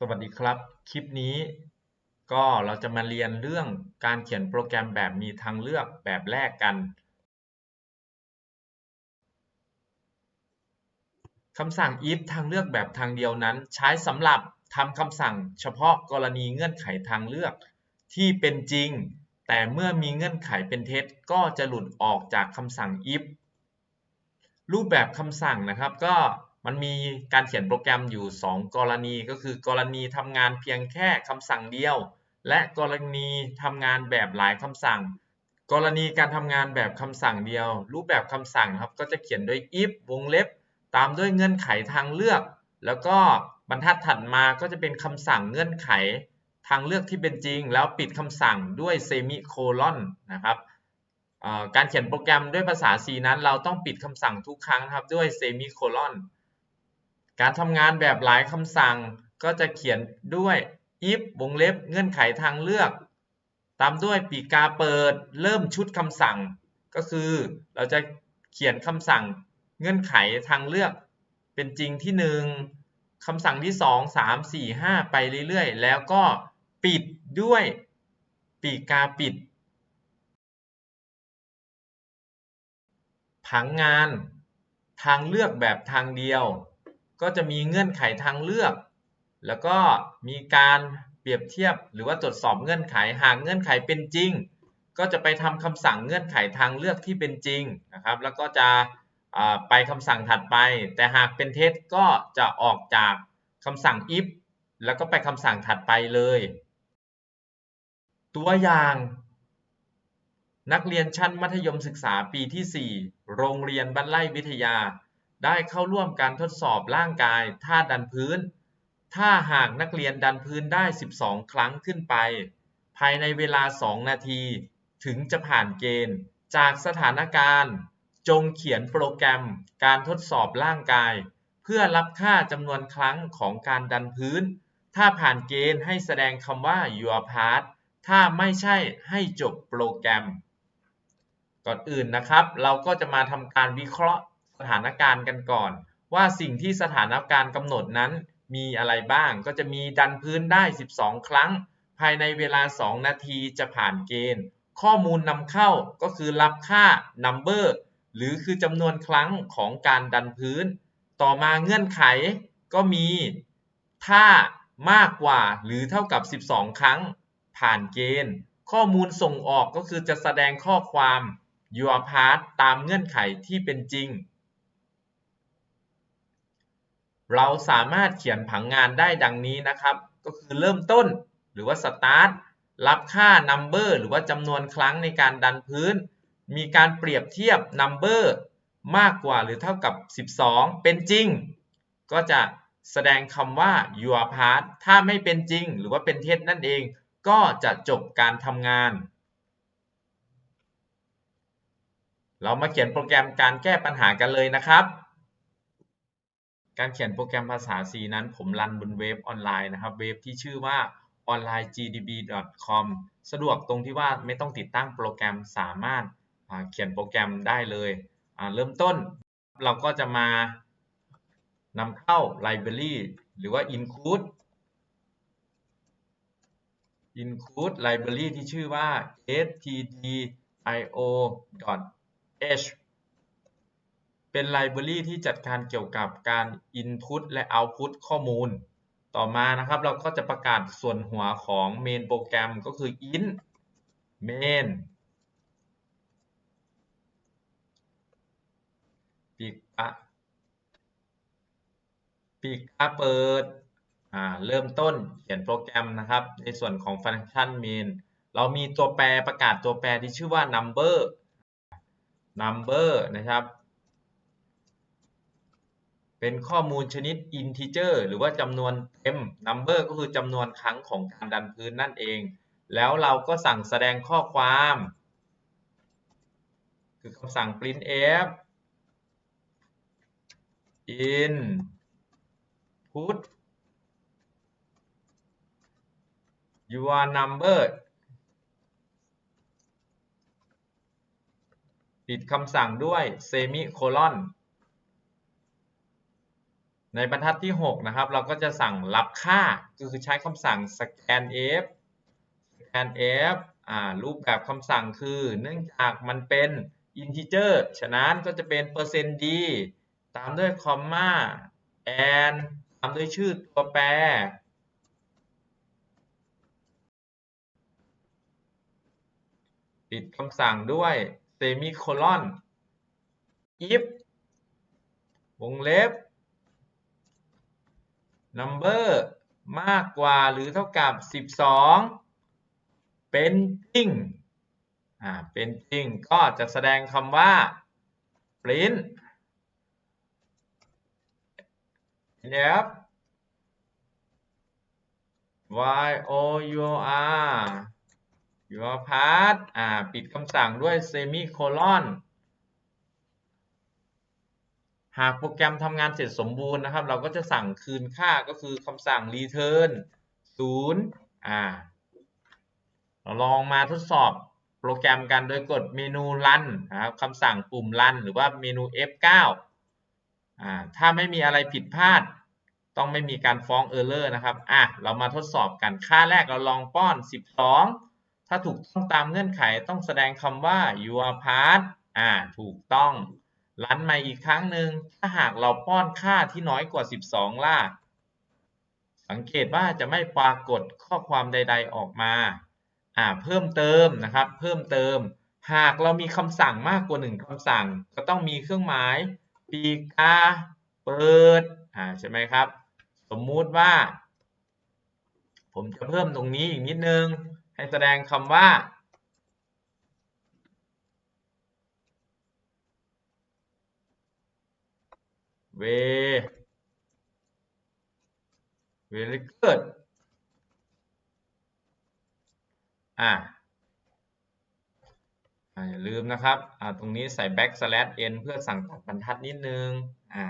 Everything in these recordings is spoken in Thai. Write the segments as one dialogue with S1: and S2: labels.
S1: สวัสดีครับ คลิปนี้ก็เราจะมาเรียนเรื่องการเขียนโปรแกรมแบบมีทางเลือกแบบแรกกันคำสั่ง if ทางเลือกแบบทางเดียวนั้น ใช้สำหรับทำคำสั่งเฉพาะกรณีเงื่อนไขทางเลือก ที่เป็นจริง แต่เมื่อมีเงื่อนไขเป็นเท็จ ก็จะหลุดออกจากคำสั่ง if รูปแบบคำสั่งนะครับก็ มันมีการเขียนโปรแกรมอยู่ 2 กรณีก็คือกรณีทำงานเพียงแค่คำสั่งเดียว และกรณีทำงานแบบหลายคำสั่ง กรณีการทำงานแบบคำสั่งเดียว รูปแบบคำสั่งครับก็จะเขียนด้วย if วงเล็บ ตามด้วยเงื่อนไขทางเลือก แล้วก็บรรทัดถัดมาก็จะเป็นคำสั่งเงื่อนไขทางเลือกที่เป็นจริง แล้วปิดคำสั่งด้วยเซมิโคลอนนะครับการเขียนโปรแกรมด้วยภาษา C นั้น เราต้องปิดคำสั่งทุกครั้งครับด้วยเซมิโคลอน การทำงานแบบหลายคำสั่งก็จะเขียนด้วย if วงเล็บเงื่อนไขทางเลือก ตามด้วยปีกาเปิด เริ่มชุดคำสั่ง ก็คือเราจะเขียนคำสั่งเงื่อนไขทางเลือก เป็นจริงที่ 1คำสั่งที่ 2 3 4 5 ไปเรื่อยๆ แล้วก็ปิดด้วยปีกาปิด ผังงาน ทางเลือกแบบทางเดียว ก็จะมีเงื่อนไขทางเลือก แล้วก็มีการเปรียบเทียบ หรือว่าตรวจสอบเงื่อนไขหากเงื่อนไขเป็นจริง ก็จะไปทำคำสั่งเงื่อนไขทางเลือกที่เป็นจริงนะครับ แล้วก็จะไปคำสั่งถัดไป แต่หากเป็นเท็จก็จะออกจากคำสั่ง if แล้วก็ไปคำสั่งถัดไปเลย ตัวอย่างนักเรียนชั้นมัธยมศึกษาปีที่ 4 โรงเรียนบ้านไร่วิทยา ได้เข้าร่วมการทดสอบร่างกายท่าดันพื้น ถ้าหากนักเรียนดันพื้นได้ 12 ครั้งขึ้นไป ภายในเวลา 2 นาที ถึงจะผ่านเกณฑ์ จากสถานการณ์ จงเขียนโปรแกรมการทดสอบร่างกาย เพื่อรับค่าจำนวนครั้งของการดันพื้น ถ้าผ่านเกณฑ์ให้แสดงคำว่า your part ถ้าไม่ใช่ให้จบโปรแกรม ก่อนอื่นนะครับ เราก็จะมาทำการวิเคราะห์ สถานการณ์กันก่อน ว่าสิ่งที่สถานการณ์กำหนดนั้นมีอะไรบ้างก็จะมีดันพื้นได้ 12 ครั้ง ภายในเวลา 2 นาทีจะผ่านเกณฑ์ ข้อมูลนำเข้าก็คือรับค่า number หรือคือจำนวนครั้งของการดันพื้น ต่อมาเงื่อนไขก็มีถ้ามากกว่าหรือเท่ากับ 12 ครั้ง ผ่านเกณฑ์ ข้อมูลส่งออกก็คือจะแสดงข้อความ your part ตามเงื่อนไขที่เป็นจริง เราสามารถเขียนผังงานได้ดังนี้นะครับ ก็คือเริ่มต้นหรือว่า start รับค่า number หรือว่าจำนวนครั้งในการดันพื้น มีการเปรียบเทียบ number มากกว่าหรือเท่ากับ 12 เป็นจริง ก็จะแสดงคำว่า your part ถ้าไม่เป็นจริง หรือว่าเป็นเท็จนั่นเอง ก็จะจบการทำงาน เรามาเขียนโปรแกรมการแก้ปัญหากันเลยนะครับ การเขียนโปรแกรมภาษา C นั้นผมรันบนเว็บออนไลน์นะครับ เว็บที่ชื่อว่า onlinegdb.com สะดวกตรงที่ว่าไม่ต้องติดตั้งโปรแกรมสามารถเขียนโปรแกรมได้เลยเริ่มต้นเราก็จะมานำเข้า library หรือว่า include include library ที่ชื่อว่า stdio.h เป็นไลบรารีที่จัดการเกี่ยวกับการ Input และ Output ข้อมูล ต่อมานะครับเราก็จะประกาศส่วนหัวของ main โปรแกรมก็คือ int main ปีกะปีกะเปิดอ่าเริ่มต้นเขียนโปรแกรมนะครับ ในส่วนของฟังก์ชัน main เรามีตัวแปรประกาศตัวแปรที่ชื่อว่า number number นะครับ เป็นข้อมูลชนิด integer หรือว่าจำนวนเต็ม number ก็คือจำนวนครั้งของการดันพื้นนั่นเอง แล้วเราก็สั่งแสดงข้อความ คือคำสั่ง printf in put your number ปิดคำสั่งด้วยเซมิโคลอน ในบรรทัดที่ 6 นะครับ เราก็จะสั่งรับค่าก็คือใช้คำสั่ง scanf scanf อ่ารูปแบบคำสั่งคือ เนื่องจากมันเป็น integer ฉะนั้นก็จะเป็นเปอร์เซ็นต์ d ตามด้วยคอมมา and ตามด้วยชื่อตัวแปรปิดคำสั่งด้วย semicolon if วงเล็บ number มากกว่าหรือเท่ากับ 12 เป็นจริงอ่าเป็นจริงก็จะแสดงคำว่า print f y o u r your part อ่าปิดคำสั่งด้วย semicolon หากโปรแกรมทำงานเสร็จสมบูรณ์นะครับ เราก็จะสั่งคืนค่าก็คือคำสั่ง return 0อ่าเราลองมาทดสอบโปรแกรมกันโดยกดเมนู run นะครับคำสั่งปุ่ม run หรือว่าเมนู F9 อ่าถ้าไม่มีอะไรผิดพลาด ต้องไม่มีการฟ้อง error นะครับอะเรามาทดสอบกันค่าแรกเราลองป้อน 12 ถ้าถูกต้องตามเงื่อนไขต้องแสดงคำว่า your part อ่าถูกต้อง รันใหม่อีกครั้งหนึ่งถ้าหากเราป้อนค่าที่น้อยกว่า 12 ล่ะ สังเกตว่าจะไม่ปรากฏข้อความใด ๆออกมาอ่าเพิ่มเติมนะครับ เพิ่มเติม หากเรามีคำสั่งมากกว่า 1คำสั่ง ก็ต้องมีเครื่องหมาย ปีกา เปิดอ่าใช่ไหมครับ สมมุติว่า ผมจะเพิ่มตรงนี้อีกนิดนึง ให้แสดงคำว่า เว very good อ่าอ่าอย่าลืมนะครับอ่าตรงนี้ใส่ backslash n เพื่อสั่งตัดบรรทัดนิดนึงอ่า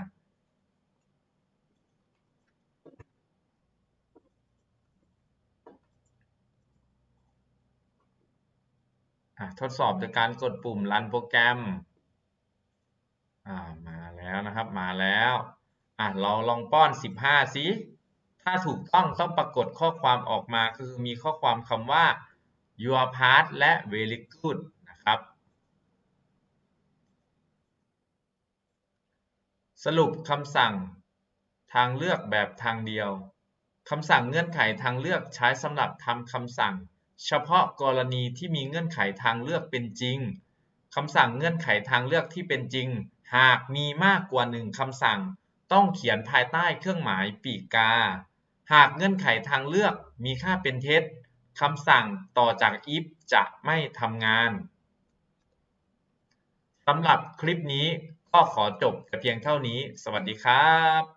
S1: อ่าทดสอบโดยการกดปุ่ม run โปรแกรมอ่ามา แล้วนะครับ มาแล้วอะเราลองป้อน 15สิถ้าถูกต้องต้องปรากฏข้อความออกมาคือมีข้อความคำว่า your part และ very good นะครับสรุปคำสั่งทางเลือกแบบทางเดียวคำสั่งเงื่อนไขทางเลือกใช้สำหรับทำคำสั่ง เฉพาะกรณีที่มีเงื่อนไขทางเลือกเป็นจริงคำสั่งเงื่อนไขทางเลือกที่เป็นจริง หากมีมากกว่าหนึ่งคำสั่ง ต้องเขียนภายใต้เครื่องหมายปีกกา หากเงื่อนไขทางเลือกมีค่าเป็นเท็จคำสั่งต่อจาก if จะไม่ทำงานสำหรับคลิปนี้ก็ขอจบแต่เพียงเท่านี้ สวัสดีครับ